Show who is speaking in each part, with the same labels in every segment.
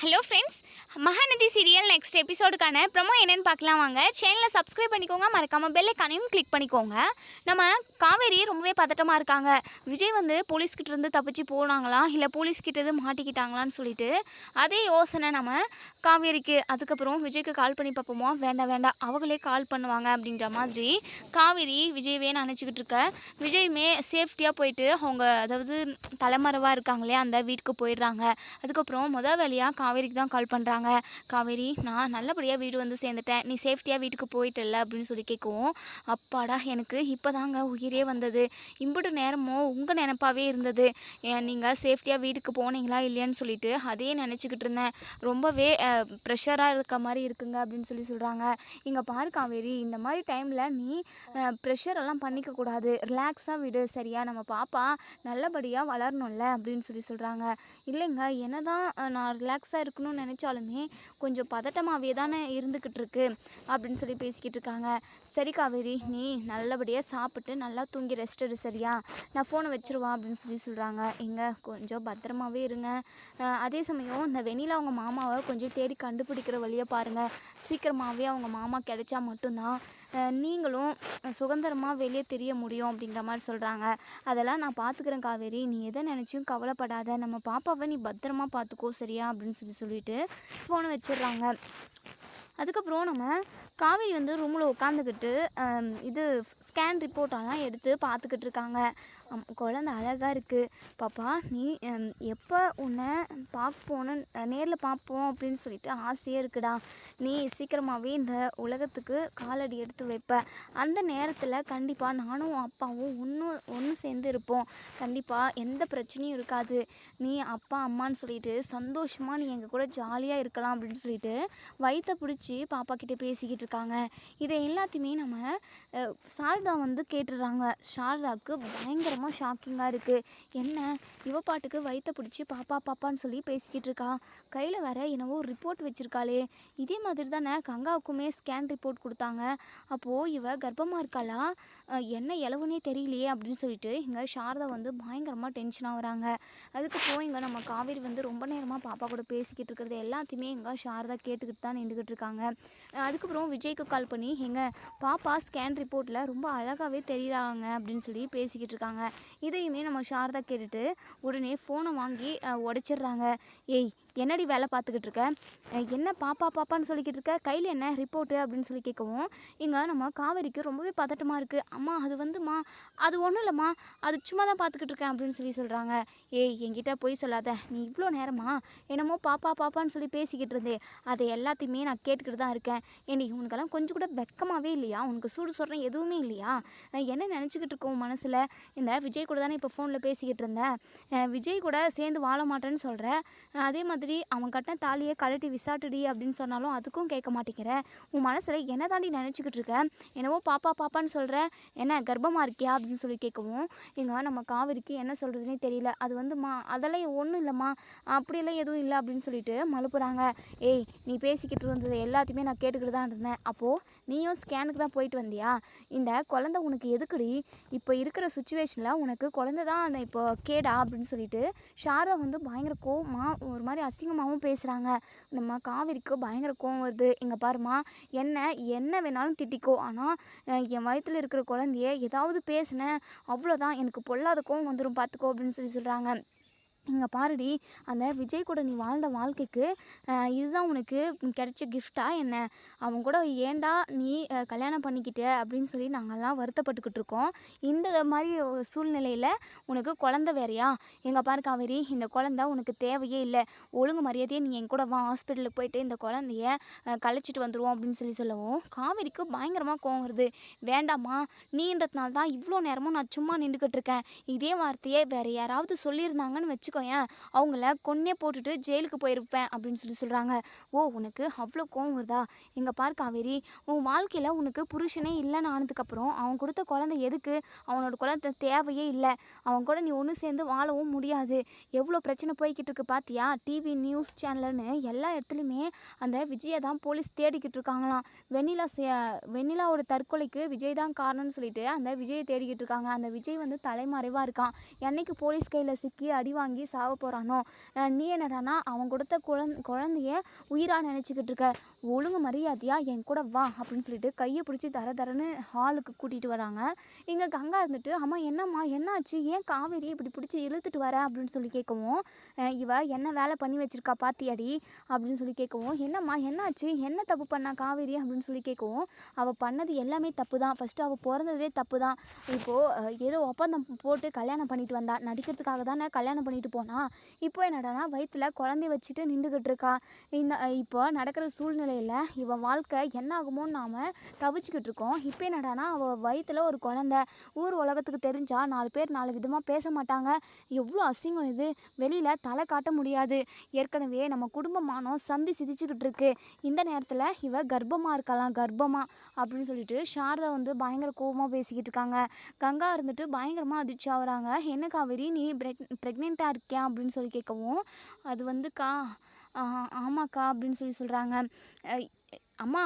Speaker 1: Hello friends, Mahanadi serial next எபிசோடுக்கான promo என்னன்னு பார்க்கலாம் வாங்க. சேனலை சப்ஸ்கிரைப் பண்ணிக்கோங்க. மறக்காமல் பெல்லைக்கானையும் கிளிக் பண்ணிக்கோங்க. நம்ம காவேரி ரொம்பவே பதட்டமாக இருக்காங்க. விஜய் வந்து போலீஸ்கிட்ட இருந்து தப்பிச்சு போனாங்களா? இல்லை போலீஸ்கிட்ட இருந்து மாட்டிக்கிட்டாங்களான்னு சொல்லிட்டு அதே யோசனை நம்ம காவேரிக்கு. அதுக்கப்புறம் விஜய்க்கு கால் பண்ணி பார்ப்போமா? வேண்டாம் வேண்டாம் அவங்களே கால் பண்ணுவாங்க அப்படின்ற மாதிரி காவேரி விஜயவே நினச்சிக்கிட்டு இருக்க. விஜயுமே சேஃப்டியாக போயிட்டு அவங்க அதாவது தலைமறைவாக இருக்காங்களே அந்த வீட்டுக்கு போயிடுறாங்க. அதுக்கப்புறம் முத வேலையாக காவேரிக்கு தான் கால் பண்ணுறாங்க காவேரி நான் நல்லபடியாக வீடு வந்து சேர்ந்துட்டேன். நீ சேஃப்டியாக வீட்டுக்கு போயிட்டல அப்படின்னு சொல்லி கேட்கவும் அப்பாடா எனக்கு இப்போ தாங்க உயிரே வந்தது. இம்புட்டு நேரமும் உங்கள் நினப்பாவே இருந்தது. நீங்கள் சேஃப்டியாக வீட்டுக்கு போனீங்களா இல்லையான்னு சொல்லிட்டு அதே நினச்சிக்கிட்டு இருந்தேன். ரொம்பவே ப்ரெஷராக இருக்க மாதிரி இருக்குங்க அப்படின்னு சொல்லி சொல்கிறாங்க இங்கே பாரு காவேரி இந்த மாதிரி டைமில் நீ ப்ரெஷரெல்லாம் பண்ணிக்கக்கூடாது ரிலாக்ஸாக விடு சரியா? நம்ம பாப்பா நல்லபடியாக வளரணும்ல அப்படின்னு சொல்லி சொல்கிறாங்க இல்லைங்க என்ன தான் நான் ரிலாக்ஸாக இருக்கணும்னு நினச்சாலுமே கொஞ்சம் பதட்டமாகவே தானே இருந்துக்கிட்டு இருக்கு அப்படின்னு சொல்லி பேசிக்கிட்டு இருக்காங்க. சரி காவேரி நீ நல்லபடியாக சாப்பிட்டு நல்லா தூங்கி ரெஸ்ட் எடு சரியா? நான் ஃபோனை வச்சிருவா அப்படின்னு சொல்லி சொல்கிறாங்க எங்கே கொஞ்சம் பத்திரமாவே இருங்க. அதே சமயம் இந்த வெண்ணிலா அவங்க மாமாவை கொஞ்சம் தேடி கண்டுபிடிக்கிற வழியை பாருங்கள் சீக்கிரமாகவே அவங்க மாமா கிடைச்சா மட்டும்தான் நீங்களும் சுதந்திரமாக வெளியே தெரிய முடியும் அப்படிங்கிற மாதிரி சொல்கிறாங்க அதெல்லாம் நான் பார்த்துக்கிறேன் காவேரி. நீ எதை நினச்சியும் கவலைப்படாத. நம்ம பாப்பாவை நீ பத்திரமா பார்த்துக்கோ சரியா? அப்படின்னு சொல்லி சொல்லிட்டு ஃபோனை வச்சிடுறாங்க. அதுக்கப்புறம் நம்ம காவேரி வந்து ரூமில் உட்காந்துக்கிட்டு இது ஸ்கேன் ரிப்போர்ட்டெல்லாம் எடுத்து பார்த்துக்கிட்டு இருக்காங்க. குழந்த அழகாக இருக்குது பாப்பா நீ எப்போ உன்னை பார்ப்போன்னு நேரில் பார்ப்போம் அப்படின்னு சொல்லிட்டு ஆசையாக இருக்குடா. நீ சீக்கிரமாகவே இந்த உலகத்துக்கு காலடி எடுத்து வைப்ப. அந்த நேரத்தில் கண்டிப்பாக நானும் அப்பாவும் ஒன்று ஒன்று சேர்ந்து இருப்போம். கண்டிப்பாக எந்த பிரச்சனையும் இருக்காது. நீ அப்பா அம்மான்னு சொல்லிட்டு சந்தோஷமாக நீ எங்கள் கூட ஜாலியாக இருக்கலாம் அப்படின்னு சொல்லிட்டு வயிற்ற பிடிச்சி பாப்பா கிட்டே பேசிக்கிட்டு இருக்காங்க. இதை எல்லாத்தையுமே நம்ம சாரதா வந்து கேட்டுடுறாங்க. சாரதாவுக்கு பயங்கரமாக ஷாக்கிங்காக இருக்குது என்ன? இவ பாட்டுக்கு வயிற்ற பிடிச்சி பாப்பா பாப்பான்னு சொல்லி பேசிக்கிட்டு இருக்கா. கையில் வேற என்னவோ ரிப்போர்ட் வச்சுருக்காளே. இதே மாதிரி தானே கங்காவுக்குமே ஸ்கேன் ரிப்போர்ட் கொடுத்தாங்க. அப்போது இவ கர்ப்பமாக இருக்காளா? என்ன இளவுனே தெரியலையே அப்படின்னு சொல்லிட்டு இங்கே சாரதா வந்து பயங்கரமாக டென்ஷனாக வராங்க. அதுக்கப்புறம் இங்கே நம்ம காவேரி வந்து ரொம்ப நேரமாக பாப்பா கூட பேசிக்கிட்டு இருக்கிறது எல்லாத்தையுமே இங்கே சாரதா கேட்டுக்கிட்டு தான் நின்றுக்கிட்டு இருக்காங்க. அதுக்கப்புறம் விஜய்க்கு கால் பண்ணி எங்கள் பாப்பா ஸ்கேன் ரிப்போர்ட்டில் ரொம்ப அழகாகவே தெரியுறாங்க அப்படின்னு சொல்லி பேசிக்கிட்டு இருக்காங்க. இதையுமே நம்ம சாரதா கேட்டுட்டு உடனே ஃபோனை வாங்கி அஹ், உடைச்சிடுறாங்க. ஏய் என்னடி வேலை பார்த்துக்கிட்டு இருக்க? என்ன பாப்பா பாப்பான்னு சொல்லிக்கிட்டு இருக்க? கையில் என்ன? ரிப்போர்ட்டு அப்படின்னு சொல்லி கேட்கவும் இங்கே நம்ம காவேரிக்கு ரொம்பவே பதட்டமாக இருக்குது அம்மா அது வந்துமா அது ஒன்றும் இல்லைம்மா. அது சும்மா தான் பார்த்துக்கிட்டு இருக்கேன். அப்படின்னு சொல்லி சொல்கிறாங்க ஏய் என்கிட்ட போய் சொல்லாத. நீ இவ்வளோ நேரமா என்னமோ பாப்பா பாப்பான்னு சொல்லி பேசிக்கிட்டு இருந்தே. அதை எல்லாத்தையுமே நான் கேட்டுக்கிட்டு தான் இருக்கேன். ஏண்டி உனக்கெல்லாம் கொஞ்சம் கூட வெக்கமாகவே இல்லையா? உனக்கு சூடு சொல்கிறேன் எதுவுமே இல்லையா? என்ன நினச்சிக்கிட்டு இருக்கோம் மனசில்? இந்த விஜய் கூட தானே இப்போ ஃபோனில் பேசிக்கிட்டு இருந்தேன். விஜய் கூட சேர்ந்து வாழ மாட்டேன்னு சொல்கிற அதே மாதிரி அவன் கட்டின தாலியை கழட்டி விசாட்டுடி அப்படின்னு சொன்னாலும் அதுக்கும் கேட்க மாட்டேங்கிற. உன் மனசில் என்ன தாண்டி நினச்சிக்கிட்டு இருக்க? என்னவோ பாப்பா பாப்பான்னு சொல்கிற என்ன கர்ப்பமாக இருக்கியா? அப்படின்னு சொல்லி கேட்கவும் எங்கள் நம்ம காவிரிக்கு என்ன சொல்கிறதுனே தெரியல. அது வந்துமா அதெல்லாம் ஒன்றும் இல்லைம்மா. அப்படியெல்லாம் எதுவும் இல்லை. அப்படின்னு சொல்லிட்டு மழுப்புறாங்க. ஏய் நீ பேசிக்கிட்டு இருந்தது எல்லாத்தையுமே நான் கேட்டுக்கிட்டு தான் இருந்தேன். அப்போது நீயும் ஸ்கேனுக்கு தான் போயிட்டு வந்தியா? இந்த குழந்தை உனக்கு எதுக்குடி? இப்போ இருக்கிற சுச்சுவேஷனில் உனக்கு குழந்தை தான் அந்த இப்போ கேடா? அப்படின்னு சொல்லிட்டு ஷாரா வந்து பயங்கர கோவமாக ஒரு மாதிரி அசிங்கமாகவும் பேசுகிறாங்க நம்ம காவிரிக்கு பயங்கர கோவம் வருது. இங்கே பாருமா என்ன என்ன வேணாலும் திட்டிக்கோ. ஆனால் என் வயித்துல இருக்கிற குழந்தைய ஏதாவது பேசினேன் அவ்வளோதான் எனக்கு பொல்லாத கோவம் வந்துடும் பார்த்துக்கோ அப்படின்னு சொல்லி சொல்கிறாங்க இங்கே பாருடி அந்த விஜய் கூட நீ வாழ்ந்த வாழ்க்கைக்கு இதுதான் உனக்கு கிடைச்ச கிஃப்டாக என்ன? அவன் கூட ஏண்டா நீ கல்யாணம் பண்ணிக்கிட்ட? அப்படின்னு சொல்லி நாங்கள்லாம் வருத்தப்பட்டுக்கிட்டு இருக்கோம். இந்த மாதிரி ஒரு சூழ்நிலையில் உனக்கு குழந்த வேறையா? எங்கள் பாரு காவேரி இந்த குழந்த உனக்கு தேவையே இல்லை. ஒழுங்கு மரியாதையே நீ என் கூட வா ஹாஸ்பிட்டலுக்கு போயிட்டு இந்த குழந்தைய கழிச்சிட்டு வந்துடுவோம் அப்படின்னு சொல்லி சொல்லவும் காவேரிக்கு பயங்கரமாக கோவம் வருது. வேண்டாம்மா நீன்றதுனால தான் இவ்வளோ நேரமும் நான் சும்மா நின்றுக்கிட்டு இருக்கேன். இதே வார்த்தையே வேறு யாராவது சொல்லியிருந்தாங்கன்னு வச்சு வச்சுக்கோயேன். அவங்கள கொன்னே போட்டுட்டு ஜெயிலுக்கு போயிருப்பேன் அப்படின்னு சொல்லி சொல்கிறாங்க ஓ உனக்கு அவ்வளோ கோவம் வருதா? எங்கள் பார் காவேரி உன் வாழ்க்கையில் உனக்கு புருஷனே இல்லைன்னு ஆனதுக்கப்புறம் அவன் கொடுத்த குழந்தை எதுக்கு? அவனோட குழந்தை தேவையே இல்லை. அவன் கூட நீ ஒன்று சேர்ந்து வாழவும் முடியாது. எவ்வளோ பிரச்சனை போய்கிட்டு இருக்கு பார்த்தியா டிவி நியூஸ் சேனல்னு எல்லா இடத்துலையுமே அந்த விஜயை தான் போலீஸ் தேடிக்கிட்டு இருக்காங்களாம். வெண்ணிலா சே- வெண்ணிலாவோட தற்கொலைக்கு விஜய் தான் காரணம்னு சொல்லிட்டு அந்த விஜயை தேடிக்கிட்டு இருக்காங்க. அந்த விஜய் வந்து தலைமறைவாக இருக்கான். என்னைக்கு போலீஸ் கையில் சிக்கி அடி வாங்கி சாக போகிறானோ நீ என்னடானா அவன் கொடுத்த குழந் குழந்தைய உயிராக நினச்சிக்கிட்டு இருக்க. ஒழுங்கு மரியாதையாக என் கூட வா அப்படின்னு சொல்லிட்டு கையை பிடிச்சி தர தரன்னு ஹாலுக்கு கூட்டிகிட்டு வராங்க. இங்கே கங்கா இருந்துட்டு அம்மா என்னம்மா என்னாச்சு? ஏன் காவேரி இப்படி பிடிச்சி இழுத்துட்டு வர? அப்படின்னு சொல்லி கேட்கவும் இவ என்ன வேலை பண்ணி வச்சிருக்கா பாத்தியாடி? அப்படின்னு சொல்லி கேட்கவும் என்னம்மா என்னாச்சு? என்ன தப்பு பண்ணா காவேரி? அப்படின்னு சொல்லி கேட்கவும் அவள் பண்ணது எல்லாமே தப்பு தான் ஃபஸ்ட்டு அவள் பிறந்ததே தப்பு தான் இப்போது ஏதோ ஒப்பந்தம் போட்டு கல்யாணம் பண்ணிட்டு வந்தா. நடிக்கிறதுக்காக தானே கல்யாணம் பண்ணிட்டு போனா? இப்போ என்னடானா வயிற்றுல குழந்தை வச்சுட்டு நின்றுக்கிட்டு இருக்கா. இந்த இப்போ நடக்கிற சூழ்நிலை சூழ்நிலையில் இவன் வாழ்க்கை என்ன ஆகுமோன்னு நாம் தவிச்சிக்கிட்டு இருக்கோம். இப்போ என்னடானா அவள் வயிற்றுல ஒரு குழந்தை. ஊர் உலகத்துக்கு தெரிஞ்சால் நாலு பேர் நாலு விதமாக பேச மாட்டாங்க. எவ்வளோ அசிங்கம் இது. வெளியில் தலை காட்ட முடியாது. ஏற்கனவே நம்ம குடும்பமானம் சந்தி சிதிச்சுக்கிட்டு இருக்கு. இந்த நேரத்தில் இவ கர்ப்பமாக இருக்கலாம் கர்ப்பமாக அப்படின்னு சொல்லிட்டு சாரதா வந்து பயங்கர கோபமாக பேசிக்கிட்டு இருக்காங்க. கங்கா இருந்துட்டு பயங்கரமாக அதிர்ச்சி ஆகுறாங்க. என்ன காவேரி நீ ப்ரெக் ப்ரெக்னெண்ட்டாக இருக்கியா? அப்படின்னு சொல்லி கேட்கவும் அது வந்துக்கா கா ஆமாக்கா அப்படின்னு சொல்லி சொல்கிறாங்க அம்மா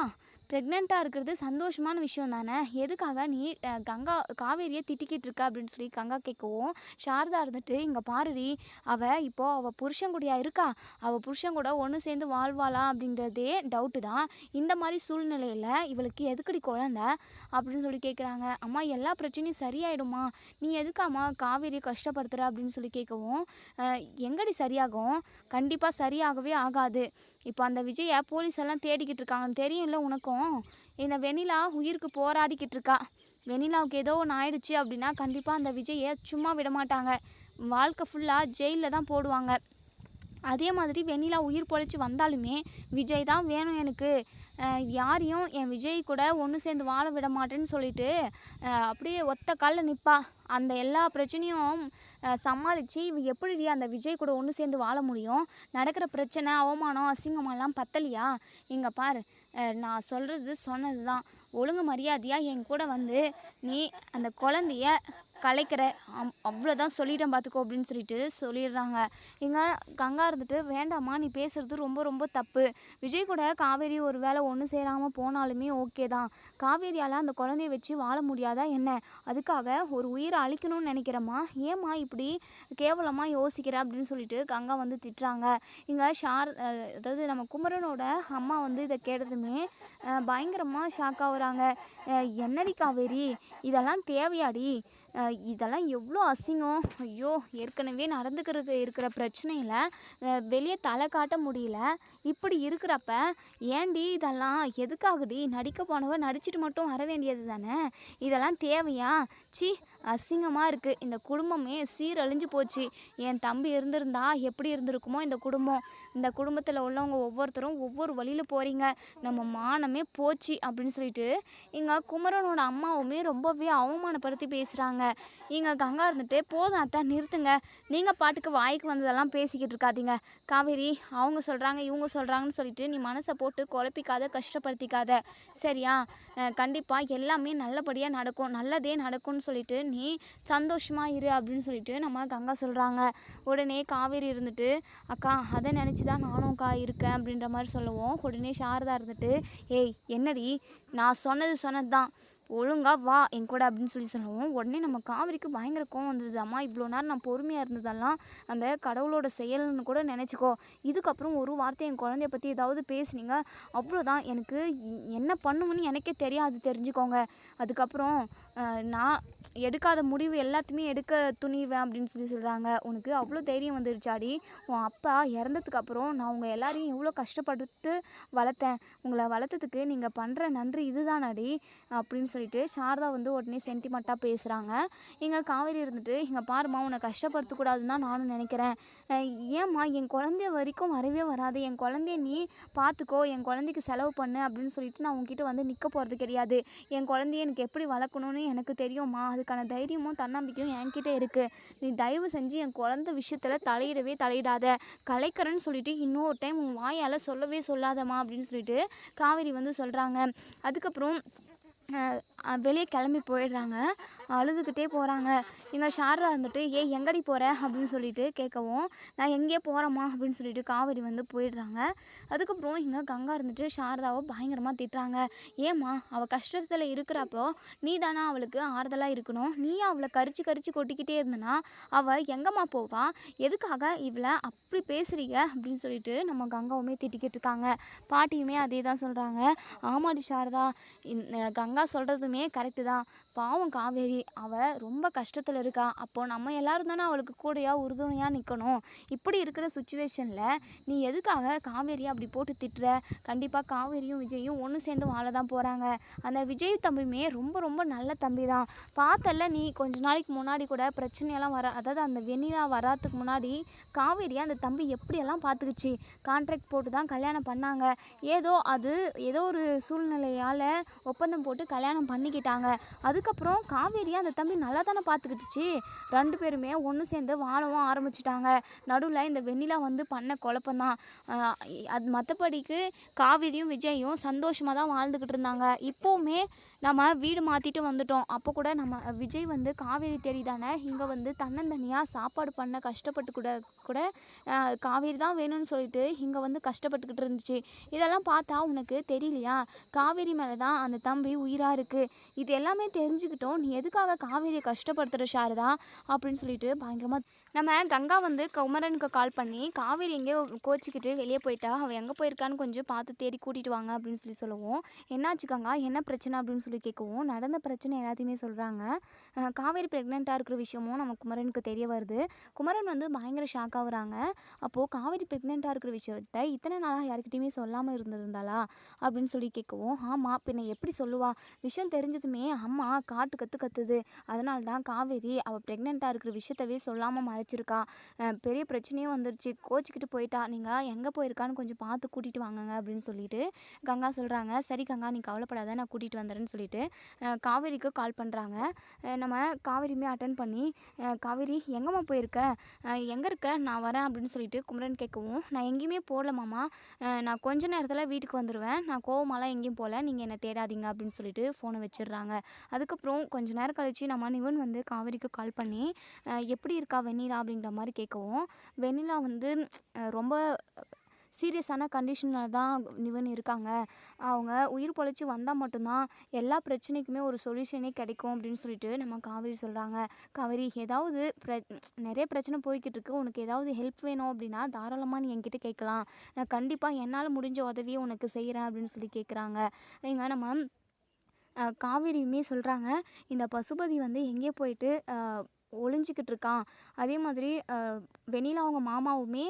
Speaker 1: ப்ரெக்னெண்ட்டாக இருக்கிறது சந்தோஷமான விஷயம் தானே? எதுக்காக நீ கங்கா காவேரியை திட்டிக்கிட்டு இருக்க அப்படின்னு சொல்லி கங்கா கேட்கவும் சாரதா இருந்துட்டு இங்கே பாருடி அவள் இப்போது அவள் புருஷன் கூடயா இருக்கா? அவள் புருஷன் கூட ஒன்று சேர்ந்து வாழ்வாளா? அப்படின்றதே டவுட்டு தான். இந்த மாதிரி சூழ்நிலையில் இவளுக்கு எதுக்குடி குழந்த? அப்படின்னு சொல்லி கேட்குறாங்க. அம்மா எல்லா பிரச்சனையும் சரியாயிடுமா? நீ எதுக்காம்மா காவேரியை கஷ்டப்படுத்துகிற அப்படின்னு சொல்லி கேட்கவும் எங்கடி சரியாகும்? கண்டிப்பாக சரியாகவே ஆகாது. இப்போ அந்த விஜயை போலீஸ் எல்லாம் தேடிக்கிட்டு இருக்காங்கன்னு தெரியும்ல உனக்கும்? இந்த வெண்ணிலா உயிருக்கு போராடிக்கிட்டு இருக்கா? வெண்ணிலாவுக்கு ஏதோ ஒன்று ஆயிடுச்சு அப்படின்னா கண்டிப்பாக அந்த விஜயை சும்மா விட மாட்டாங்க. வாழ்க்கை ஃபுல்லாக ஜெயிலில் தான் போடுவாங்க. அதே மாதிரி வெண்ணிலா உயிர் பொழைச்சி வந்தாலுமே விஜய் தான் வேணும் எனக்கு. யாரையும் என் விஜய் கூட ஒன்று சேர்ந்து வாழ விட மாட்டேன்னு சொல்லிட்டு அப்படியே ஒத்த காலில் நிற்பா அந்த எல்லா பிரச்சனையும் சமாளித்து இவ எப்படி அந்த விஜய் கூட ஒன்று சேர்ந்து வாழ முடியும்? நடக்கிற பிரச்சனை அவமானம் அசிங்கமெல்லாம் பத்தலையா? இங்கே பாரு. நான் சொல்கிறது சொன்னது தான் ஒழுங்கு மரியாதையாக என் கூட வந்து நீ அந்த குழந்தைய கலைக்கிற அம் அவ்வளோதான் சொல்லிட்டேன் பார்த்துக்கோ அப்படின்னு சொல்லிட்டு சொல்லிடுறாங்க. இங்கே கங்கா இருந்துட்டு வேண்டாம்மா நீ பேசுறது ரொம்ப ரொம்ப தப்பு. விஜய் கூட காவேரி ஒரு வேளை ஒன்று சேராமல் போனாலுமே ஓகே தான். காவேரியால் அந்த குழந்தைய வச்சு வாழ முடியாதா என்ன? அதுக்காக ஒரு உயிரை அழிக்கணும்னு நினைக்கிறேம்மா. ஏம்மா இப்படி கேவலமாக யோசிக்கிற? அப்படின்னு சொல்லிட்டு கங்கா வந்து திட்டுறாங்க. இங்கே ஷார் அதாவது நம்ம குமரனோட அம்மா வந்து இதை கேட்டதுமே பயங்கரமாக ஷாக் ஆகுறாங்க. என்னடி காவேரி? இதெல்லாம் தேவையாடி. இதெல்லாம் எவ்வளோ அசிங்கம். ஐயோ ஏற்கனவே நடந்துக்கிறது இருக்கிற பிரச்சனையில் வெளியே தலை காட்ட முடியல. இப்படி இருக்கிறப்ப ஏண்டி இதெல்லாம் எதுக்காகடி நடிக்க போனவ நடிச்சிட்டு மட்டும் வர வேண்டியது தானே? இதெல்லாம் தேவையா? சி அசிங்கமாக இருக்குது இந்த குடும்பமே சீரழிஞ்சு போச்சு. என் தம்பி இருந்திருந்தா எப்படி இருந்திருக்குமோ இந்த குடும்பம். இந்த குடும்பத்தில் உள்ளவங்க ஒவ்வொருத்தரும் ஒவ்வொரு வழியில் போகிறீங்க நம்ம மானமே போச்சு அப்படின்னு சொல்லிட்டு இங்கே குமரனோட அம்மாவுமே ரொம்பவே அவமானப்படுத்தி பேசுகிறாங்க இங்கே கங்கா இருந்துட்டு போதும் அத்தை நிறுத்துங்க. நீங்கள் பாட்டுக்கு வாய்க்கு வந்ததெல்லாம் பேசிக்கிட்டு இருக்காதீங்க. காவேரி அவங்க சொல்கிறாங்க இவங்க சொல்கிறாங்கன்னு சொல்லிட்டு நீ மனசை போட்டு குழப்பிக்காத கஷ்டப்படுத்திக்காத. சரியா? கண்டிப்பாக எல்லாமே நல்லபடியாக நடக்கும். நல்லதே நடக்கும்னு சொல்லிட்டு நீ சந்தோஷமாக இரு அப்படின்னு சொல்லிட்டு நம்ம கங்கா சொல்கிறாங்க உடனே காவேரி இருந்துட்டு அக்கா அதை நினச்சி தான் நானும் அக்கா இருக்கேன் அப்படின்ற மாதிரி சொல்லுவோம். உடனே சாரதா இருந்துட்டு ஏய் என்னடி? நான் சொன்னது சொன்னது தான் ஒழுங்கா வா என் கூட அப்படின்னு சொல்லி சொல்லுவோம் உடனே நம்ம காவிரிக்கு பயங்கர கோவம் வந்தது. அம்மா இவ்வளோ நேரம் நான் பொறுமையாக இருந்ததெல்லாம் அந்த கடவுளோட செயல்னு கூட நினச்சிக்கோ. இதுக்கப்புறம் ஒரு வார்த்தை என் குழந்தைய பற்றி ஏதாவது பேசுனீங்க அவ்வளோதான் எனக்கு என்ன பண்ணுவேன்னு எனக்கே தெரியாது தெரிஞ்சுக்கோங்க. அதுக்கப்புறம் நான் எடுக்காத முடிவு எல்லாத்தையுமே எடுக்க துணிவேன் அப்படின்னு சொல்லி சொல்கிறாங்க உனக்கு அவ்வளோ தைரியம் வந்துருச்சாடி. உன் அப்பா இறந்ததுக்கப்புறம் நான் உங்கள் எல்லாரையும் எவ்வளோ கஷ்டப்பட்டு வளர்த்தேன். உங்களை வளர்த்ததுக்கு நீங்கள் பண்ணுற நன்றி இதுதானாடி. அப்படின்னு சொல்லிட்டு சாரதா வந்து உடனே சென்டிமெண்ட்டாக பேசுகிறாங்க எங்கள் காவேரி இருந்துட்டு இங்கே பாருமா உன்னை கஷ்டப்படுத்தக்கூடாதுன்னு தான் நானும் நினைக்கிறேன். ஏம்மா என் குழந்தைய வரைக்கும் வரவே வராது. என் குழந்தைய நீ பார்த்துக்கோ என் குழந்தைக்கு செலவு பண்ணு அப்படின்னு சொல்லிட்டு நான் உங்ககிட்ட வந்து நிற்க போகிறது கிடையாது. என் குழந்தைய எனக்கு எப்படி வளர்க்கணும்னு எனக்கு தெரியும்மா. அதுக்கான தைரியமும் தன்னம்பிக்கையும் என்கிட்ட இருக்குது நீ தயவு செஞ்சு என் குழந்தை விஷயத்தில் தலையிடவே தலையிடாத. கலைக்கிறேன்னு சொல்லிட்டு இன்னொரு டைம் உன் வாயால் சொல்லவே சொல்லாதம்மா அப்படின்னு சொல்லிட்டு காவேரி வந்து சொல்கிறாங்க அதுக்கப்புறம் வெளியே கிளம்பி போயிடுறாங்க. அழுதுகிட்டே போகிறாங்க இங்கே சாரதா வந்துட்டு ஏ எங்கடி போகிற அப்படின்னு சொல்லிட்டு கேட்கவும் நான் எங்கேயே போகிறேம்மா அப்படின்னு சொல்லிட்டு காவேரி வந்து போயிடுறாங்க. அதுக்கப்புறம் இங்கே கங்கா இருந்துட்டு சாரதாவை பயங்கரமாக திட்டுறாங்க. ஏம்மா அவள் கஷ்டத்தில் இருக்கிறப்போ நீ தானே அவளுக்கு ஆறுதலாக இருக்கணும்? நீ அவளை கரிச்சு கரிச்சு கொட்டிக்கிட்டே இருந்தனா? அவள் எங்கம்மா போவா? எதுக்காக இவளை அப்படி பேசுறீங்க? அப்படின்னு சொல்லிட்டு நம்ம கங்காவுமே திட்டிக்கிட்டு இருக்காங்க. பாட்டியுமே அதே தான் சொல்கிறாங்க ஆமாடி சாரதா இந்த கங்கா சொல்கிறதுமே கரெக்டு தான். பாவம் காவேரி அவள் ரொம்ப கஷ்டத்தில் இருக்கா. அப்போது நம்ம எல்லாரும் தானே அவளுக்கு கூடையாக உறுதுணையாக நிற்கணும் இப்படி இருக்கிற சுச்சுவேஷனில் நீ எதுக்காக காவேரியை அப்படி போட்டு திட்டுற? கண்டிப்பாக காவேரியும் விஜயும் ஒன்று சேர்ந்து வாழ தான் போகிறாங்க அந்த விஜய் தம்பியுமே ரொம்ப ரொம்ப நல்ல தம்பி தான் பார்த்தல்ல நீ கொஞ்ச நாளைக்கு முன்னாடி கூட பிரச்சனையெல்லாம் வர அதாவது அந்த வெண்ணிலா வராதுக்கு முன்னாடி காவேரி அந்த தம்பி எப்படியெல்லாம் பார்த்துக்குச்சு? கான்ட்ராக்ட் போட்டு தான் கல்யாணம் பண்ணாங்க. ஏதோ அது ஏதோ ஒரு சூழ்நிலையால் ஒப்பந்தம் போட்டு கல்யாணம் பண்ணிக்கிட்டாங்க. அது அதுக்கப்புறம் காவேரியை அந்த தம்பி நல்லா தானே பார்த்துக்கிட்டுச்சு ரெண்டு பேருமே ஒன்று சேர்ந்து வாழவும் ஆரம்பிச்சிட்டாங்க. நடுவில் இந்த வெண்ணிலா வந்து பண்ண குழப்பம்தான். ஆஹ் அது மற்றபடிக்கு காவேரியும் விஜயும் சந்தோஷமாக தான் வாழ்ந்துக்கிட்டு இருந்தாங்க. இப்போவுமே நம்ம வீடு மாற்றிட்டு வந்துட்டோம். அப்போ கூட நம்ம விஜய் வந்து காவேரி தேடி தானே இங்கே வந்து தன்னந்தனியாக சாப்பாடு பண்ண கஷ்டப்பட்டு கூட கூட காவேரி தான் வேணும்னு சொல்லிட்டு இங்கே வந்து கஷ்டப்பட்டுக்கிட்டு இருந்துச்சு. இதெல்லாம் பார்த்தா உனக்கு தெரியலையா? காவேரி மேலே தான் அந்த தம்பி உயிராக இருக்குது இது எல்லாமே தெரிஞ்சுக்கிட்டோம். நீ எதுக்காக காவேரியை கஷ்டப்படுத்துகிற சாரதா? அப்படின்னு சொல்லிட்டு பயங்கரமாக நம்ம கங்கா வந்து குமரனுக்கு கால் பண்ணி காவேரி எங்கேயோ கோச்சிக்கிட்டு வெளியே போயிட்டா அவள் எங்கே போயிருக்கான்னு கொஞ்சம் பார்த்து தேடி கூட்டிகிட்டு வாங்க அப்படின்னு சொல்லி சொல்லுவோம். என்னாச்சு கங்கா? என்ன பிரச்சனை அப்படின்னு சொல்லி கேட்கவும் நடந்த பிரச்சனை எல்லாத்தையுமே சொல்கிறாங்க காவேரி ப்ரெக்னெண்ட்டாக இருக்கிற விஷயமும் நம்ம குமரனுக்கு தெரிய வருது. குமரன் வந்து பயங்கர ஷாக் ஆகுறாங்க. அப்போது காவேரி ப்ரெக்னெண்ட்டாக இருக்கிற விஷயத்த இத்தனை நாளாக யாருக்கிட்டையுமே சொல்லாமல் இருந்திருந்தாளா அப்படின்னு சொல்லி கேட்கவும் ஆமாம் பின்ன எப்படி சொல்லுவா? விஷயம் தெரிஞ்சதுமே அம்மா காட்டு கற்று கத்துது. அதனால தான் காவேரி அவள் ப்ரெக்னெண்ட்டாக இருக்கிற விஷயத்தவே சொல்லாமல் மறை அஹ் பெரிய பிரச்சனையும் வந்துருச்சு. கோச்சிக்கிட்டு போயிட்டா. நீங்கள் எங்கே போயிருக்கான்னு கொஞ்சம் பார்த்து கூட்டிகிட்டு வாங்கங்க அப்படின்னு சொல்லிட்டு கங்கா சொல்கிறாங்க சரி கங்கா நீ கவலைப்படாத நான் கூட்டிகிட்டு வந்துடுறேன்னு சொல்லிட்டு காவேரிக்கு கால் பண்ணுறாங்க நம்ம காவேரியுமே அட்டன் பண்ணி காவேரி எங்கம்மா போயிருக்க? எங்கே இருக்க? நான் வரேன் அப்படின்னு சொல்லிட்டு குமரன் கேட்கவும் நான் எங்கேயுமே போகல மாமா. நான் கொஞ்ச நேரத்தில் வீட்டுக்கு வந்துடுவேன் நான் கோவமாலாம் எங்கேயும் போகல. நீங்கள் என்னை தேடாதீங்க அப்படின்னு சொல்லிட்டு ஃபோனை வச்சிடுறாங்க. அதுக்கப்புறம் கொஞ்ச நேரம் கழிச்சு நம்ம நிவன் வந்து காவேரிக்கு கால் பண்ணி எப்படி இருக்கா வெண்ணிலா அப்படிங்கிற மாதிரி கேட்கவும் வெண்ணிலா வந்து ரொம்ப சீரியஸான கண்டிஷனில் தான் நிவன் இருக்காங்க. அவங்க உயிர் பொழைச்சி வந்தால் மட்டும்தான் எல்லா பிரச்சனைக்குமே ஒரு சொல்யூஷனே கிடைக்கும் அப்படின்னு சொல்லிட்டு நம்ம காவேரி சொல்கிறாங்க காவேரி ஏதாவது பிர நிறைய பிரச்சனை போய்கிட்டு இருக்கு. உனக்கு ஏதாவது ஹெல்ப் வேணும் அப்படின்னா தாராளமாக நீ என்கிட்ட கேட்கலாம். நான் கண்டிப்பாக என்னால் முடிஞ்ச உதவியை உனக்கு செய்கிறேன் அப்படின்னு சொல்லி கேட்குறாங்க. இங்கே நம்ம காவிரியுமே காவேரியுமே சொல்கிறாங்க இந்த பசுபதி வந்து எங்கேயோ போயிட்டு ஒளிஞ்சிக்கிட்டு இருக்கான். அதே மாதிரி வெண்ணிலா அவங்க மாமாவுமே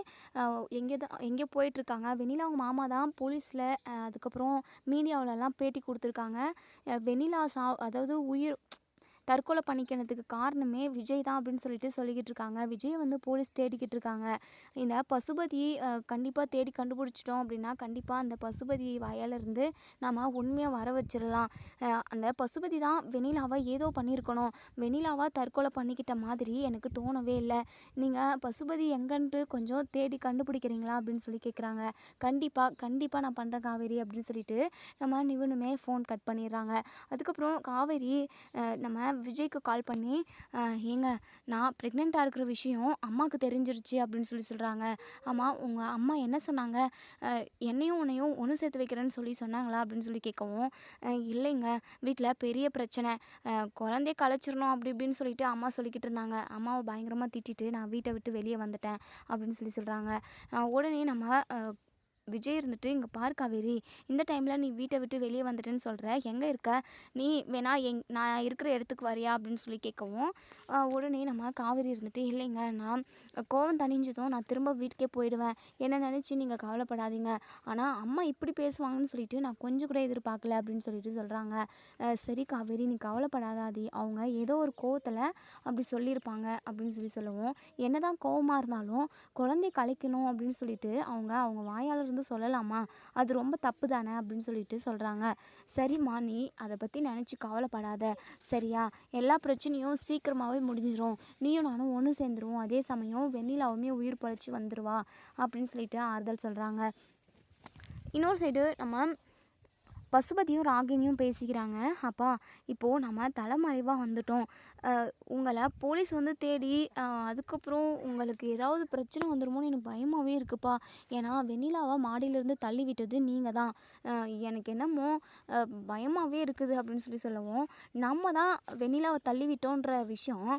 Speaker 1: எங்கே தான் எங்கேயோ போயிட்டுருக்காங்க? வெண்ணிலா அவங்க மாமா தான் போலீஸில் அதுக்கப்புறம் மீடியாவிலலாம் பேட்டி கொடுத்துருக்காங்க. வெண்ணிலா சா அதாவது உயிர் தற்கொலை பண்ணிக்கினதுக்கு காரணமே விஜய் தான் அப்படின்னு சொல்லிட்டு சொல்லிக்கிட்டு இருக்காங்க. விஜய் வந்து போலீஸ் தேடிக்கிட்டு இருக்காங்க. இந்த பசுபதி கண்டிப்பாக தேடி கண்டுபிடிச்சிட்டோம் அப்படின்னா கண்டிப்பாக அந்த பசுபதி வயலிருந்து நம்ம உண்மையாக வர வச்சிடலாம். அந்த பசுபதி தான் வெண்ணிலாவை ஏதோ பண்ணியிருக்கணும். வெண்ணிலாவாக தற்கொலை பண்ணிக்கிட்ட மாதிரி எனக்கு தோணவே இல்லை. நீங்கள் பசுபதி எங்கன்ட்டு கொஞ்சம் தேடி கண்டுபிடிக்கிறீங்களா அப்படின்னு சொல்லி கேட்குறாங்க கண்டிப்பாக கண்டிப்பாக நான் பண்ணுறேன் காவேரி அப்படின்னு சொல்லிட்டு நம்ம நிவனுமே ஃபோன் கட் பண்ணிடுறாங்க. அதுக்கப்புறம் காவேரி நம்ம விஜய்க்கு கால் பண்ணி ஏங்க நான் ப்ரெக்னெண்ட்டாக இருக்கிற விஷயம் அம்மாவுக்கு தெரிஞ்சிருச்சு அப்படின்னு சொல்லி சொல்கிறாங்க ஆமாம் உங்கள் அம்மா என்ன சொன்னாங்க? என்னையும் உன்னையும் ஒன்று சேர்த்து வைக்கிறேன்னு சொல்லி சொன்னாங்களா? அப்படின்னு சொல்லி கேட்கவும் இல்லைங்க வீட்டில் பெரிய பிரச்சனை. குழந்தைய கலைச்சிடணும் அப்படி இப்படின்னு சொல்லிட்டு அம்மா சொல்லிக்கிட்டு இருந்தாங்க. அம்மாவை பயங்கரமாக திட்டிட்டு நான் வீட்டை விட்டு வெளியே வந்துட்டேன் அப்படின்னு சொல்லி சொல்கிறாங்க உடனே நம்ம விஜய் இருந்துட்டு இங்கே பார் காவேரி இந்த டைமில் நீ வீட்டை விட்டு வெளியே வந்துட்டேன்னு சொல்கிற எங்கே இருக்க? நீ வேணா எங் நான் இருக்கிற இடத்துக்கு வரியா? அப்படின்னு சொல்லி கேட்கவும் உடனே நம்ம காவேரி இருந்துட்டு இல்லைங்க நான் கோவம் தணிஞ்சதும் நான் திரும்ப வீட்டுக்கே போயிடுவேன். என்ன நினச்சி நீங்கள் கவலைப்படாதீங்க. ஆனால் அம்மா இப்படி பேசுவாங்கன்னு சொல்லிட்டு நான் கொஞ்சம் கூட எதிர்பார்க்கல. அப்படின்னு சொல்லிட்டு சொல்கிறாங்க சரி காவேரி நீ கவலைப்படாதாதி அவங்க ஏதோ ஒரு கோவத்தில் அப்படி சொல்லியிருப்பாங்க. அப்படின்னு சொல்லி சொல்லுவோம் என்னதான் கோவமாக இருந்தாலும் குழந்தை கலைக்கணும். அப்படின்னு சொல்லிட்டு அவங்க அவங்க வாயால் இருந்து சொல்லலாமா? அது ரொம்ப தப்பு தானே? அப்படின்னு சொல்லிட்டு சொல்கிறாங்க சரிம்மா நீ அதை பற்றி நினச்சி கவலைப்படாத. சரியா? எல்லா பிரச்சனையும் சீக்கிரமாகவே முடிஞ்சிடும் நீயும் நானும் ஒன்று சேர்ந்துருவோம். அதே சமயம் வெண்ணிலாவுமே உயிர் பழைச்சி வந்துடுவா அப்படின்னு சொல்லிட்டு ஆறுதல் சொல்கிறாங்க இன்னொரு சைடு நம்ம பசுபதியும் ராகினியும் பேசிக்கிறாங்க. அப்பா இப்போது நம்ம தலைமறைவாக வந்துட்டோம். உங்களை போலீஸ் வந்து தேடி அதுக்கப்புறம் உங்களுக்கு ஏதாவது பிரச்சனை வந்துடுமோன்னு எனக்கு பயமாகவே இருக்குப்பா. ஏன்னா வெண்ணிலாவை மாடியிலேருந்து தள்ளி விட்டது நீங்கள் தான் எனக்கு என்னமோ பயமாகவே இருக்குது அப்படின்னு சொல்லி சொல்லவும் நம்ம தான் வெண்ணிலாவை தள்ளி விட்டோன்ற விஷயம்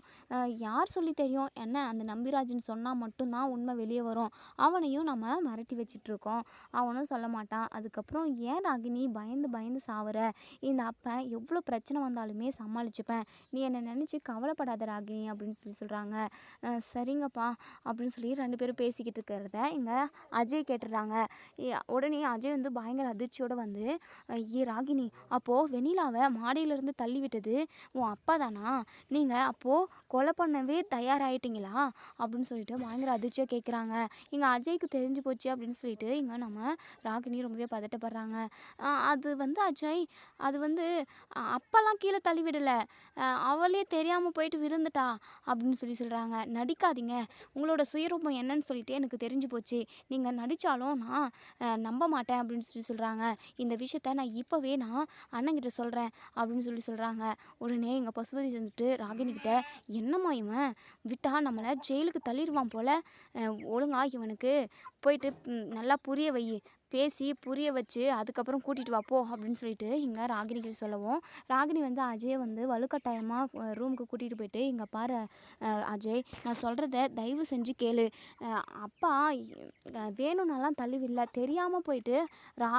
Speaker 1: யார் சொல்லி தெரியும்? என்ன அந்த நம்பிராஜன் சொன்னால் மட்டும்தான் உண்மை வெளியே வரும். அவனையும் நம்ம மிரட்டி வச்சிட்ருக்கோம். அவனும் சொல்ல மாட்டான். அதுக்கப்புறம் ஏன் ராகினி பயந்து பயந்து சாவுற? இந்த அப்பன் எவ்வளோ பிரச்சனை வந்தாலுமே சமாளிச்சுப்பேன். நீ என்னை நினச்சி கவலைப்படாத ராகினி அப்படின்னு சொல்லி சொல்கிறாங்க சரிங்கப்பா அப்படின்னு சொல்லி ரெண்டு பேரும் பேசிக்கிட்டு இருக்கிறத இங்கே அஜய் கேட்டுடுறாங்க உடனே அஜய் வந்து பயங்கர அதிர்ச்சியோடு வந்து ஏ ராகினி அப்போது வெண்ணிலாவை மாடியிலேருந்து தள்ளி விட்டது உன் அப்பா தானா? நீங்கள் அப்போது கொலை பண்ணவே தயாராகிட்டீங்களா அப்படின்னு சொல்லிட்டு பயங்கர அதிர்ச்சியாக கேட்குறாங்க இங்கே அஜய்க்கு தெரிஞ்சு போச்சு அப்படின்னு சொல்லிட்டு இங்கே நம்ம ராகினி ரொம்பவே பதட்டப்படுறாங்க. அது வந்து அஜய் அது வந்து அப்பெல்லாம் கீழே தள்ளி விடலை அவளே தெரிய தெரியாமல் போயிட்டு விருந்துட்டா அப்படின்னு சொல்லி சொல்கிறாங்க நடிக்காதீங்க. உங்களோட சுயரூபம் என்னன்னு சொல்லிட்டு எனக்கு தெரிஞ்சு போச்சு. நீங்கள் நடித்தாலும் நான் நம்ப மாட்டேன் அப்படின்னு சொல்லி சொல்கிறாங்க இந்த விஷயத்த நான் இப்போவே நான் அண்ணங்கிட்ட சொல்கிறேன் அப்படின்னு சொல்லி சொல்கிறாங்க உடனே எங்கள் பசுபதி செஞ்சுட்டு ராகினிக்கிட்ட என்னம்மா இவன்? விட்டா நம்மளை ஜெயிலுக்கு தள்ளிடுவான் போல். ஒழுங்கா இவனுக்கு போயிட்டு நல்லா புரிய வை. பேசி புரிய வச்சு அதுக்கப்புறம் கூட்டிகிட்டு வா போ அப்படின்னு சொல்லிட்டு இங்கே ராகினிக்கு சொல்லவும். ராகினி வந்து அஜயை வந்து வலுக்கட்டாயமாக ரூமுக்கு கூட்டிகிட்டு போயிட்டு இங்கே பாரு அஜய் நான் சொல்கிறத தயவு செஞ்சு கேளு. அப்பா வேணும்னாலாம் தள்ளுவில்லை தெரியாமல் போயிட்டு ரா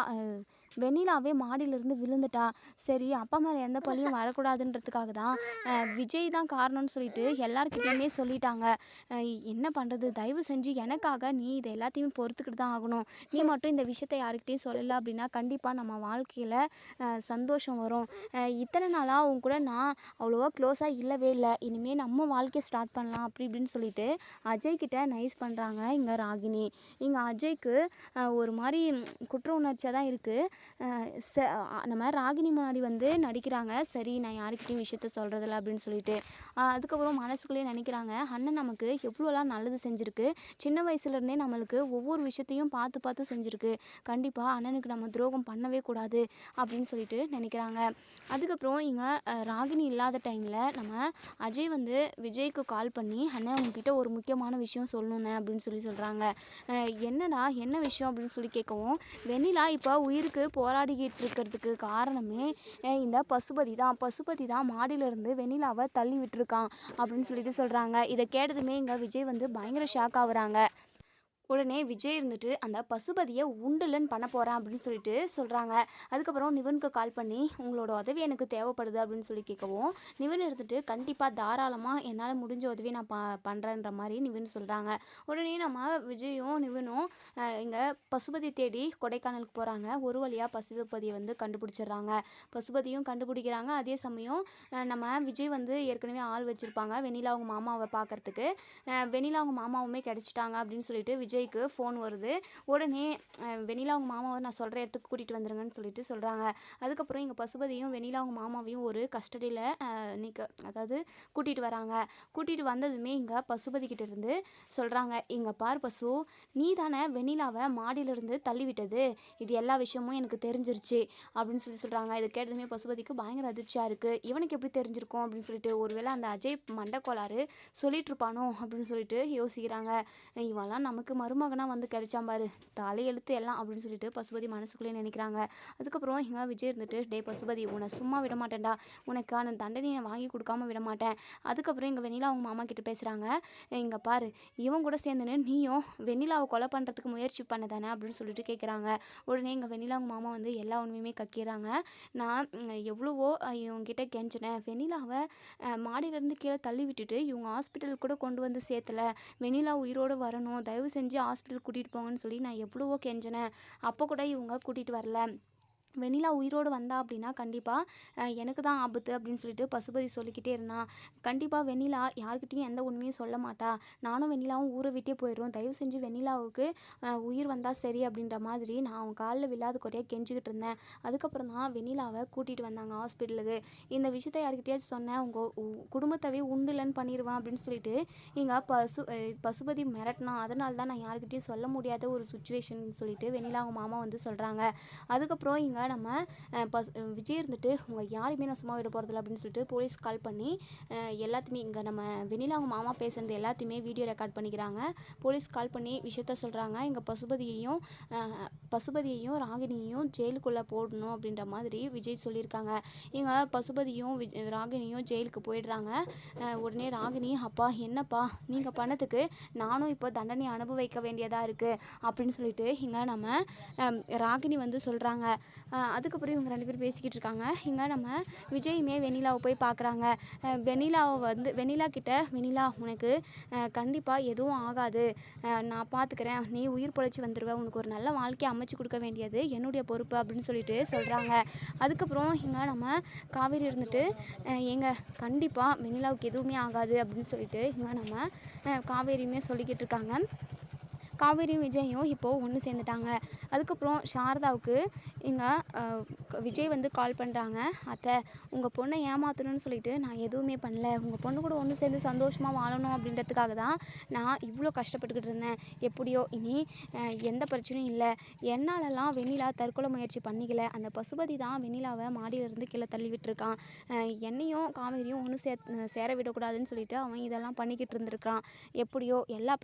Speaker 1: வெண்ணிலாவே மாடியிலேருந்து விழுந்துட்டா. சரி அப்பா மேலே எந்த பழியும் வரக்கூடாதுன்றதுக்காக தான் விஜய் தான் காரணம்னு சொல்லிட்டு எல்லார்கிட்டயுமே சொல்லிட்டாங்க. என்ன பண்ணுறது தயவு செஞ்சு எனக்காக நீ இதை எல்லாத்தையுமே பொறுத்துக்கிட்டு தான் ஆகணும். நீ மட்டும் இந்த விஷயத்தை யாருக்கிட்டையும் சொல்லலை அப்படின்னா கண்டிப்பாக நம்ம வாழ்க்கையில் சந்தோஷம் வரும். இத்தனை நாளாக உன் கூட நான் அவ்வளோவா க்ளோஸாக இல்லவே இல்லை. இனிமேல் நம்ம வாழ்க்கையை ஸ்டார்ட் பண்ணலாம் அப்படி இப்படின்னு சொல்லிட்டு அஜய் கிட்ட நைஸ் பண்ணுறாங்க இங்கே ராகினி. இங்கே அஜய்க்கு ஒரு மாதிரி குற்ற உணர்ச்சியாக தான் இருக்குது ச நம்ம ராகினி முன்னாடி வந்து நடிக்கிறாங்க. சரி நான் யாருக்கிட்டையும் விஷயத்த சொல்கிறதில்ல அப்படின்னு சொல்லிட்டு. அதுக்கப்புறம் மனசுக்குள்ளேயே நினைக்கிறாங்க. அண்ணன் நமக்கு எவ்வளோலாம் நல்லது செஞ்சுருக்கு. சின்ன வயசுலேருந்தே நம்மளுக்கு ஒவ்வொரு விஷயத்தையும் பார்த்து பார்த்து செஞ்சுருக்கு. கண்டிப்பாக அண்ணனுக்கு நம்ம துரோகம் பண்ணவே கூடாது அப்படின்னு சொல்லிட்டு நினைக்கிறாங்க. அதுக்கப்புறம் இங்கே ராகினி இல்லாத டைமில் நம்ம அஜய் வந்து விஜய்க்கு கால் பண்ணி அண்ணன் உங்ககிட்ட ஒரு முக்கியமான விஷயம் சொல்லணுண்ணே அப்படின்னு சொல்லி சொல்கிறாங்க என்னடா என்ன விஷயம் அப்படின்னு சொல்லி கேட்கவும் வெண்ணிலா இப்போ உயிருக்கு போராடிக்கிட்டு இருக்கிறதுக்கு காரணமே இந்த பசுபதி தான். பசுபதி தான் மாடியிலேருந்து வெண்ணிலாவை தள்ளி விட்டுருக்கான் அப்படின்னு சொல்லிட்டு சொல்கிறாங்க இதை கேட்டதுமே இங்கே விஜய் வந்து பயங்கர ஷாக் ஆகுறாங்க. உடனே விஜய் இருந்துட்டு அந்த பசுபதியை உண்டுலன்னு பண்ண போகிறேன் அப்படின்னு சொல்லிட்டு சொல்கிறாங்க அதுக்கப்புறம் நிவனுக்கு கால் பண்ணி உங்களோட உதவி எனக்கு தேவைப்படுது அப்படின்னு சொல்லி கேட்கவும் நிவன் இருந்துட்டு கண்டிப்பாக தாராளமாக என்னால் முடிஞ்ச உதவியை நான் ப பண்ணுறேன்ற மாதிரி நிவன் சொல்கிறாங்க உடனே நம்ம விஜயும் நிவனும் இங்கே பசுபதி தேடி கொடைக்கானலுக்கு போகிறாங்க ஒரு வழியாக பசுபதியை வந்து கண்டுபிடிச்சிடுறாங்க. பசுபதியும் கண்டுபிடிக்கிறாங்க. அதே சமயம் நம்ம விஜய் வந்து ஏற்கனவே ஆள் வச்சுருப்பாங்க. வெண்ணிலா அவங்க மாமாவை பார்க்கறதுக்கு. வெண்ணிலா அவங்க மாமாவுமே கிடச்சிட்டாங்க அப்படின்னு சொல்லிட்டு விஜய் விஜய்க்கு ஃபோன் வருது. உடனே வெண்ணிலா அவங்க மாமாவை நான் சொல்கிற இடத்துக்கு கூட்டிகிட்டு வந்துருங்கன்னு சொல்லிட்டு சொல்கிறாங்க அதுக்கப்புறம் இங்கே பசுபதியும் வெண்ணிலா அவங்க மாமாவையும் ஒரு கஸ்டடியில் நிற்க அதாவது கூட்டிகிட்டு வராங்க. கூட்டிகிட்டு வந்ததுமே இங்கே பசுபதிக்கிட்ட இருந்து சொல்கிறாங்க இங்கே பார் பசு நீ தானே வெண்ணிலாவை மாடியிலிருந்து தள்ளிவிட்டது. இது எல்லா விஷயமும் எனக்கு தெரிஞ்சிருச்சு. அப்படின்னு சொல்லி சொல்கிறாங்க இதை கேட்டதுமே பசுபதிக்கு பயங்கர அதிர்ச்சியாக இருக்குது இவனுக்கு எப்படி தெரிஞ்சிருக்கும்? அப்படின்னு சொல்லிட்டு ஒருவேளை அந்த அஜய் மண்டக்கோளாறு சொல்லிட்டு இருப்பானோ? அப்படின்னு சொல்லிட்டு யோசிக்கிறாங்க. இவெல்லாம் நமக்கு மருமகனாக வந்து கிடைச்சான் பாரு. தலையெழுத்து எல்லாம் அப்படின்னு சொல்லிட்டு பசுபதி மனசுக்குள்ளே நினைக்கிறாங்க. அதுக்கப்புறம் எங்கே விஜய் இருந்துட்டு டே பசுபதி உன்னை சும்மா விட மாட்டேன்டா. உனக்கான தண்டனையை வாங்கி கொடுக்காம விட மாட்டேன். அதுக்கப்புறம் எங்கள் வெண்ணிலா அவங்க மாமா கிட்ட பேசுகிறாங்க இங்கே பாரு இவன் கூட சேர்ந்துன்னு நீயும் வெண்ணிலாவை கொலை பண்ணுறதுக்கு முயற்சி பண்ண தானே? அப்படின்னு சொல்லிட்டு கேட்குறாங்க உடனே எங்கள் வெண்ணிலா அவங்க மாமா வந்து எல்லா உண்மையுமே கக்கிறாங்க. நான் எவ்வளவோ இவங்ககிட்ட கெஞ்சினேன். வெண்ணிலாவை மாடியிலேருந்து கீழே தள்ளி விட்டுட்டு இவங்க ஹாஸ்பிட்டலுக்கு கூட கொண்டு வந்து சேர்த்தல. வெண்ணிலா உயிரோடு வரணும். தயவு செஞ்சு ஹாஸ்பிட்டல் கூட்டிகிட்டு போங்கன்னு சொல்லி நான் எவ்வளவோ கெஞ்சினேன். அப்போ கூட இவங்க கூட்டிகிட்டு வரல. வெண்ணிலா உயிரோடு வந்தா அப்படின்னா கண்டிப்பாக எனக்கு தான் ஆபத்து அப்படின்னு சொல்லிட்டு பசுபதி சொல்லிக்கிட்டே இருந்தான் கண்டிப்பாக வெண்ணிலா யாருக்கிட்டையும் எந்த உண்மையும் சொல்ல மாட்டா. நானும் வெண்ணிலாவும் ஊரை விட்டே போயிடுவோம் தயவு செஞ்சு வெண்ணிலாவுக்கு உயிர் வந்தால் சரி அப்படின்ற மாதிரி நான் அவன் காலில் விழாத குறையாக கெஞ்சிக்கிட்டு இருந்தேன். அதுக்கப்புறம் தான் வெண்ணிலாவை கூட்டிகிட்டு வந்தாங்க ஹாஸ்பிட்டலுக்கு இந்த விஷயத்த யாருக்கிட்டையாச்சும் சொன்னேன் உங்கள் குடும்பத்தவே உண்டுலன்னு பண்ணிடுவேன் அப்படின்னு சொல்லிட்டு இங்கே பசு பசுபதி மிரட்டினா அதனால தான் நான் யாருக்கிட்டையும் சொல்ல முடியாத ஒரு சுச்சுவேஷன் சொல்லிட்டு வெண்ணிலா அவங்க மாமா வந்து சொல்கிறாங்க அதுக்கப்புறம் இங்கே நம்ம பஸ் விஜய் இருந்துட்டு உங்கள் யாரையுமே நான் சும்மா விட போகிறதில்ல அப்படின்னு சொல்லிட்டு போலீஸ் கால் பண்ணி எல்லாத்தையுமே இங்கே நம்ம வெண்ணிலா அவங்க மாமா பேசுனது எல்லாத்தையுமே வீடியோ ரெக்கார்ட் பண்ணிக்கிறாங்க. போலீஸ் கால் பண்ணி விஷயத்த சொல்கிறாங்க எங்கள் பசுபதியையும் பசுபதியையும் ராகினியையும் ஜெயிலுக்குள்ளே போடணும் அப்படின்ற மாதிரி விஜய் சொல்லியிருக்காங்க. இங்கே பசுபதியும் விஜ் ராகினியும் ஜெயிலுக்கு போயிடுறாங்க. உடனே ராகினி அப்பா என்னப்பா? நீங்கள் பண்ணதுக்கு நானும் இப்போ தண்டனை அனுபவிக்க வேண்டியதாக இருக்குது அப்படின்னு சொல்லிட்டு இங்கே நம்ம ராகினி வந்து சொல்கிறாங்க அதுக்கப்புறம் இவங்க ரெண்டு பேரும் பேசிக்கிட்டு இருக்காங்க. இங்கே நம்ம விஜயுமே வெண்ணிலாவை போய் பார்க்குறாங்க வெண்ணிலாவை வந்து வெண்ணிலா கிட்ட வெண்ணிலா உனக்கு கண்டிப்பாக எதுவும் ஆகாது. நான் பார்த்துக்கிறேன் நீ உயிர் பொழைச்சி வந்துடுவ உனக்கு ஒரு நல்ல வாழ்க்கையை அமைச்சு கொடுக்க வேண்டியது என்னுடைய பொறுப்பு அப்படின்னு சொல்லிட்டு சொல்கிறாங்க அதுக்கப்புறம் இங்கே நம்ம காவேரி இருந்துட்டு எங்கள் கண்டிப்பாக வெண்ணிலாவுக்கு எதுவுமே ஆகாது அப்படின்னு சொல்லிட்டு இங்கே நம்ம காவேரியுமே சொல்லிக்கிட்டு இருக்காங்க. காவேரியும் விஜயும் இப்போது ஒன்று சேர்ந்துட்டாங்க. அதுக்கப்புறம் சாரதாவுக்கு இங்கே விஜய் வந்து கால் பண்ணுறாங்க அத்தை உங்கள் பொண்ணை ஏமாற்றணும்னு சொல்லிட்டு நான் எதுவுமே பண்ணல. உங்கள் பொண்ணு கூட ஒன்று சேர்ந்து சந்தோஷமாக வாழணும் அப்படின்றதுக்காக தான் நான் இவ்வளோ கஷ்டப்பட்டுக்கிட்டு இருந்தேன். எப்படியோ இனி எந்த பிரச்சனையும் இல்லை. என்னாலலாம் வெண்ணிலா தற்கொலை முயற்சி பண்ணிக்கல. அந்த பசுபதி தான் வெண்ணிலாவை மாடியிலிருந்து கீழே தள்ளி விட்டுருக்கான் என்னையும் காவேரியும் ஒன்று சே சேர விடக்கூடாதுன்னு சொல்லிட்டு அவன் இதெல்லாம் பண்ணிக்கிட்டு இருந்திருக்கான் எப்படியோ எல்லா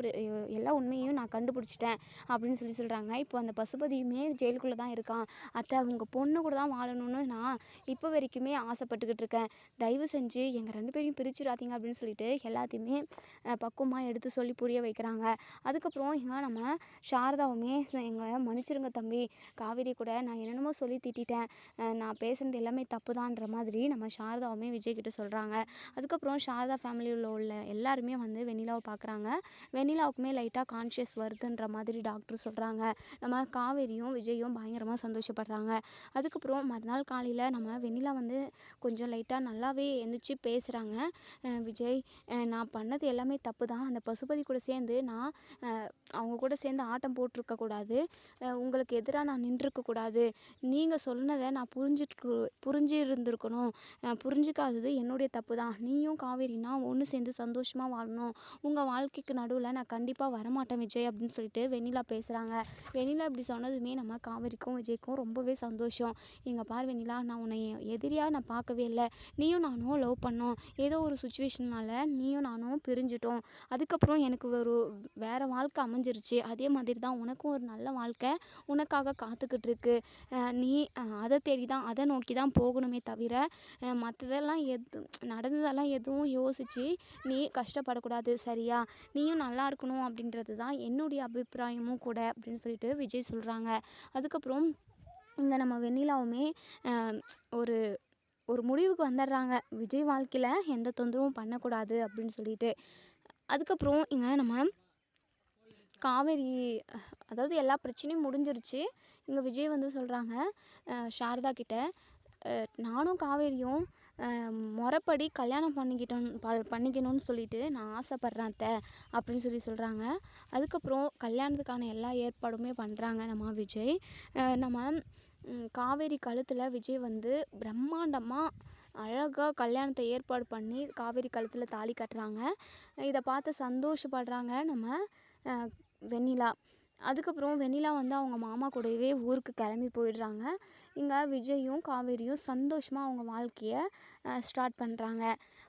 Speaker 1: எல்லா உண்மையும் நான் கண்டுபிடிச்சிட்டேன் அப்படின்னு சொல்லி சொல்கிறாங்க இப்போ அந்த பசுபதியுமே ஜெயிலுக்குள்ளே தான் இருக்கான். அத்தை உங்கள் பொண்ணு கூட தான் வாழணும்னு நான் இப்போ வரைக்குமே ஆசைப்பட்டுக்கிட்டு இருக்கேன் தயவு செஞ்சு எங்கள் ரெண்டு பேரையும் பிரிச்சுடாதீங்க அப்படின்னு சொல்லிட்டு எல்லாத்தையுமே பக்குவமாக எடுத்து சொல்லி புரிய வைக்கிறாங்க. அதுக்கப்புறம் இங்கே நம்ம சாரதாவுமே எங்களை மன்னிச்சிருங்க தம்பி. காவேரி கூட நான் என்னென்னமோ சொல்லி திட்டேன் நான் பேசுனது எல்லாமே தப்பு தான்ற மாதிரி நம்ம சாரதாவுமே விஜய் கிட்ட சொல்கிறாங்க அதுக்கப்புறம் சாரதா ஃபேமிலியில் உள்ள எல்லாருமே வந்து வெண்ணிலாவை பார்க்குறாங்க வெண்ணிலாவுக்குமே லைட்டாக கான்ஷியஸ் வருதுன்ற மாதிரி டாக்டர் சொல்கிறாங்க நம்ம காவேரியும் விஜயும் பயங்கரமாக சந்தோஷப்படுறாங்க. அதுக்கப்புறம் மறுநாள் காலையில் நம்ம வெண்ணிலா வந்து கொஞ்சம் லைட்டாக நல்லாவே எழுந்திரிச்சு பேசுகிறாங்க விஜய் நான் பண்ணது எல்லாமே தப்பு தான் அந்த பசுபதி கூட சேர்ந்து நான் அவங்க கூட சேர்ந்து ஆட்டம் போட்டிருக்கக்கூடாது உங்களுக்கு எதிராக நான் நின்றுருக்கக்கூடாது நீங்கள் சொன்னதை நான் புரிஞ்சிட்டு புரிஞ்சு இருந்திருக்கணும் புரிஞ்சுக்காதது என்னுடைய தப்பு தான் நீயும் காவேரினா ஒன்று சேர்ந்து சந்தோஷமாக வாழணும். உங்கள் வாழ்க்கைக்கு நடுவில் நான் கண்டிப்பாக வரமாட்டேன் விஜய் அப்படின்னு சொல்லிட்டு வெண்ணிலா பேசுகிறாங்க வெண்ணிலா இப்படி சொன்னதுமே நம்ம காவேரிக்கும் விஜய்க்கும் ரொம்பவே சந்தோஷம். எங்கள் பார் நான் உன்னை எதிரியாக நான் பார்க்கவே இல்லை. நீயும் நானும் லவ் பண்ணோம். ஏதோ ஒரு சுச்சுவேஷனால் நீயும் நானும் பிரிஞ்சிட்டோம். அதுக்கப்புறம் எனக்கு ஒரு வேறு வாழ்க்கை அமைஞ்சிருச்சு. அதே மாதிரி தான் உனக்கும் ஒரு நல்ல வாழ்க்கை உனக்காக காத்துக்கிட்டு இருக்கு. நீ அதை தேடி தான் அதை நோக்கி தான் போகணுமே தவிர மற்றதெல்லாம் எது நடந்ததெல்லாம் எதுவும் யோசித்து நீ கஷ்டப்படக்கூடாது சரியா? நீயும் நல்லா இருக்கணும் அப்படின்றது தான் என்னுடைய அபிப்பிராயமும் கூட அப்படின்னு சொல்லிட்டு விஜய் சொல்கிறாங்க அதுக்கப்புறம் இங்கே நம்ம வெண்ணிலாவுமே ஒரு ஒரு முடிவுக்கு வந்துடுறாங்க விஜய் வாழ்க்கையில் எந்த தொந்தரவும் பண்ணக்கூடாது அப்படின்னு சொல்லிட்டு. அதுக்கப்புறம் இங்கே நம்ம காவேரி அதாவது எல்லா பிரச்சனையும் முடிஞ்சிருச்சு. இங்கே விஜய் வந்து சொல்கிறாங்க சாரதா கிட்ட நானும் காவேரியும் முறைப்படி கல்யாணம் பண்ணிக்கிட்டோம் ப- பண்ணிக்கணும்னு சொல்லிட்டு நான் ஆசைப்பட்றேன் அத்தை அப்படின்னு சொல்லி சொல்கிறாங்க அதுக்கப்புறம் கல்யாணத்துக்கான எல்லா ஏற்பாடுமே பண்ணுறாங்க நம்ம விஜய். நம்ம காவேரி கழுத்தில் விஜய் வந்து பிரம்மாண்டமாக அழகாக கல்யாணத்தை ஏற்பாடு பண்ணி காவேரி கழுத்தில் தாலி கட்டுறாங்க. இதை பார்த்து சந்தோஷப்படுறாங்க நம்ம வெண்ணிலா. அதுக்கப்புறம் வெண்ணிலா வந்து அவங்க மாமா கூடவே ஊருக்கு கிளம்பி போயிடுறாங்க. இங்கே விஜயும் காவேரியும் சந்தோஷமாக அவங்க வாழ்க்கையை ஸ்டார்ட் பண்ணுறாங்க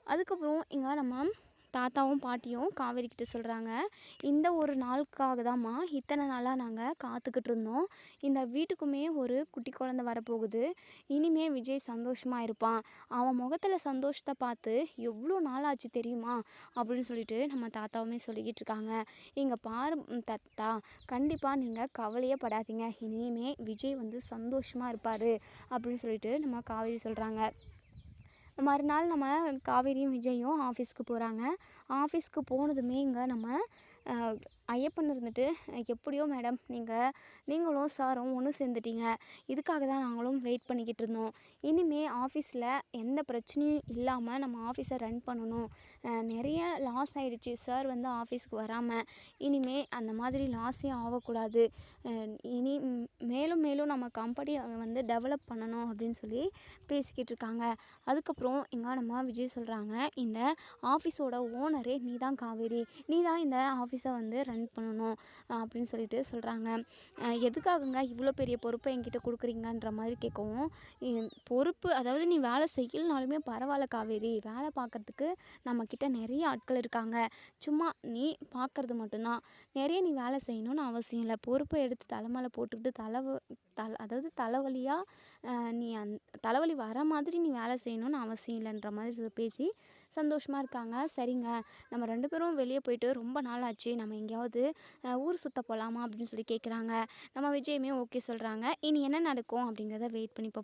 Speaker 1: அதுக்கப்புறம் இங்கே நம்ம தாத்தாவும் பாட்டியும் காவேரிக்கிட்ட சொல்கிறாங்க இந்த ஒரு நாளுக்காக தாம்மா இத்தனை நாளாக நாங்கள் காத்துக்கிட்டு இருந்தோம். இந்த வீட்டுக்குமே ஒரு குட்டி குழந்தை வரப்போகுது. இனிமே விஜய் சந்தோஷமாக இருப்பான். அவன் முகத்தில் சந்தோஷத்தை பார்த்து எவ்வளோ நாள் ஆச்சு தெரியுமா? அப்படின்னு சொல்லிட்டு நம்ம தாத்தாவுமே சொல்லிக்கிட்டு இருக்காங்க. இங்கே பாரு தத்தா தாத்தா கண்டிப்பாக நீங்கள் கவலையே படாதீங்க. இனிமே விஜய் வந்து சந்தோஷமாக இருப்பார் அப்படின்னு சொல்லிட்டு நம்ம காவேரி சொல்கிறாங்க மறுநாள் நம்ம காவேரியும் விஜயும் ஆஃபீஸ்க்கு போகிறாங்க ஆஃபீஸ்க்கு போனதுமே இங்கே நம்ம ஐயப்பன் இருந்துட்டு எப்படியோ மேடம் நீங்கள் நீங்களும் சாரும் ஒன்று சேர்ந்துட்டீங்க. இதுக்காக தான் நாங்களும் வெயிட் பண்ணிக்கிட்டு இருந்தோம். இனிமேல் ஆஃபீஸில் எந்த பிரச்சனையும் இல்லாமல் நம்ம ஆஃபீஸை ரன் பண்ணணும். நிறைய லாஸ் ஆகிடுச்சு சார் வந்து ஆஃபீஸ்க்கு வராமல் இனிமேல் அந்த மாதிரி லாஸே ஆகக்கூடாது. இனி மேலும் மேலும் நம்ம கம்பெனியை வந்து டெவலப் பண்ணணும் அப்படின்னு சொல்லி பேசிக்கிட்டு இருக்காங்க. அதுக்கப்புறம் எங்கள் நம்ம விஜய் சொல்கிறாங்க இந்த ஆஃபீஸோட ஓனரே நீ தான் காவேரி. நீ தான் இந்த ஆஃபீஸை வந்து ரன் பண்ணணும் அப்படின்னு சொல்லிட்டு சொல்கிறாங்க எதுக்காகங்க இவ்வளோ பெரிய பொறுப்பை என்கிட்ட கொடுக்குறீங்கன்ற மாதிரி கேட்கவும் பொறுப்பு அதாவது நீ வேலை செய்யலனாலுமே பரவாயில்ல காவேரி வேலை பார்க்குறதுக்கு நம்மக்கிட்ட நிறைய ஆட்கள் இருக்காங்க. சும்மா நீ பார்க்குறது மட்டும்தான். நிறைய நீ வேலை செய்யணும்னு அவசியம் இல்லை. பொறுப்பை எடுத்து தலைமையில் போட்டுக்கிட்டு தலை தலை அதாவது தலைவலியாக நீ அந் தலைவலி வர மாதிரி நீ வேலை செய்யணும்னு அவசியம் இல்லைன்ற மாதிரி சொ- பேசி சந்தோஷமாக இருக்காங்க. சரிங்க நம்ம ரெண்டு பேரும் வெளியே போயிட்டு ரொம்ப நாள் ஆச்சு நம்ம எங்கேயாவது ஊர் சுத்த போகலாமா அப்படின்னு சொல்லி கேட்குறாங்க நம்ம விஜயுமே ஓகே சொல்கிறாங்க இனி என்ன நடக்கும் அப்படிங்கிறத வெயிட் பண்ணி பார்ப்போம்